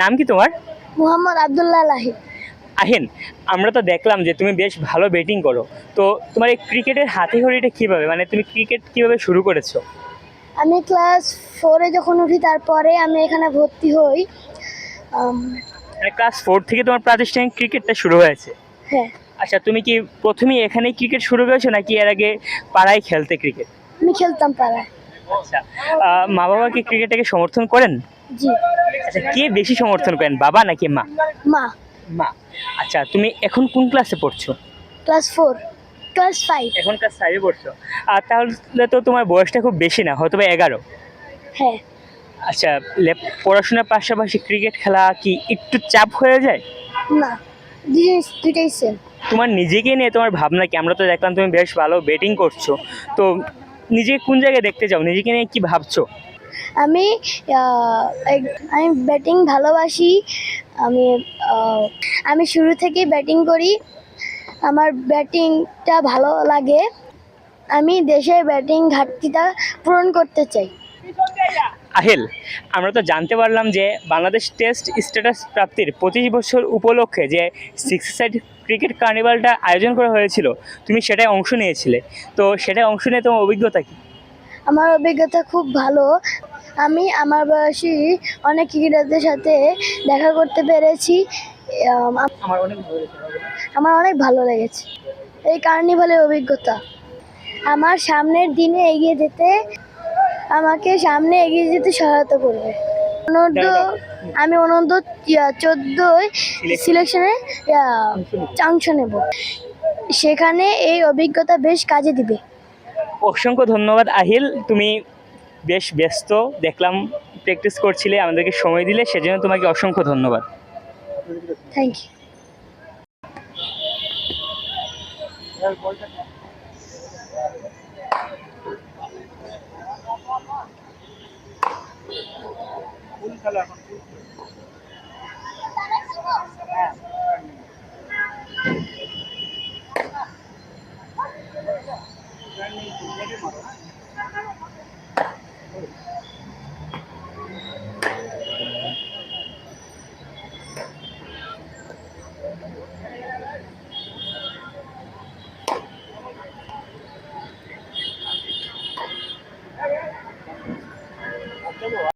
নাম কি তোমার? মোহাম্মদ আবদুল্লাহ লাহি আহিন আমরা তো দেখলাম যে তুমি বেশ ভালো ব্যাটিং করো। তো তোমার এই ক্রিকেটের হাতে কীভাবে? মানে তুমি ক্রিকেট কীভাবে শুরু করেছ? আমি ক্লাস ফোরে যখন উঠি তারপরে আমি এখানে ভর্তি হই। মানে ক্লাস ফোর থেকে তোমার প্রাতিষ্ঠানিক ক্রিকেটটা শুরু হয়েছে। হ্যাঁ। আচ্ছা তুমি কি প্রথমেই এখানেই ক্রিকেট শুরু করেছ নাকি এর আগে পাড়ায় খেলতে ক্রিকেট? আমি খেলতাম পাড়ায়। আচ্ছা মা বাবা কি ক্রিকেটটাকে সমর্থন করেন? জি। আচ্ছা কে বেশি সমর্থন করেন বাবা নাকি মা? মা। মা। আচ্ছা তুমি এখন কোন ক্লাসে পড়ছো? Class four class five. এখন ক্লাস ফাইভে পড়ছো। আর তাহলে তো তোমার বয়সটা খুব বেশি না হয়তো বা এগারো। হ্যাঁ। আচ্ছা পড়াশোনার পাশাপাশি ক্রিকেট খেলা কি একটু চাপ হয়ে যায়? না দুইটাই সেম তোমার নিজেকে নিয়ে তোমার ভাবনা কি? আমরা তো দেখলাম তুমি বেশ ভালো ব্যাটিং করছ। তো নিজে কোন জায়গায় দেখতে চাও? নিজেকে নিয়ে কি ভাবছ? আমি আমি ব্যাটিং ভালোবাসি। আমি আমি শুরু থেকেই ব্যাটিং করি। আমার ব্যাটিংটা ভালো লাগে। আমি দেশের ব্যাটিং ঘাটতিটা পূরণ করতে চাই। আহিল, আমরা তো জানতে পারলাম যে বাংলাদেশ টেস্ট স্ট্যাটাস প্রাপ্তির পঁচিশ বছর উপলক্ষে যে সিক্স সাইড ক্রিকেট কার্নিভালটা আয়োজন করা হয়েছিল, তুমি সেটায় অংশ নিয়েছিলে। তো সেটায় অংশ নিয়ে তোমার অভিজ্ঞতা কি? আমার অভিজ্ঞতা খুব ভালো। আমি আমার বয়সী অনেক ক্রিকেটারদের সাথে দেখা করতে পেরেছি। আম, আম- আমার অনেক ভালো লেগেছে। আমার অনেক ভালো লেগেছে। এই কার্নিভালের অভিজ্ঞতা। আমার সামনের দিনে এগিয়ে যেতে আমাকে সামনে এগিয়ে যেতে সহায়তা করবে। অনন্ত আমি অনন্ত চোদ্দোই সিলেকশনে অংশ নেব। সেখানে এই অভিজ্ঞতা বেশ কাজে দিবে। অসংখ্য ধন্যবাদ আহিল। তুমি বেশ ব্যস্ত দেখলাম প্র্যাকটিস করছিলে আমাদেরকে সময় দিলে সেজন্য তোমাকে অসংখ্য ধন্যবাদ। থ্যাংক ইউ ফুল খেলা এখন I'm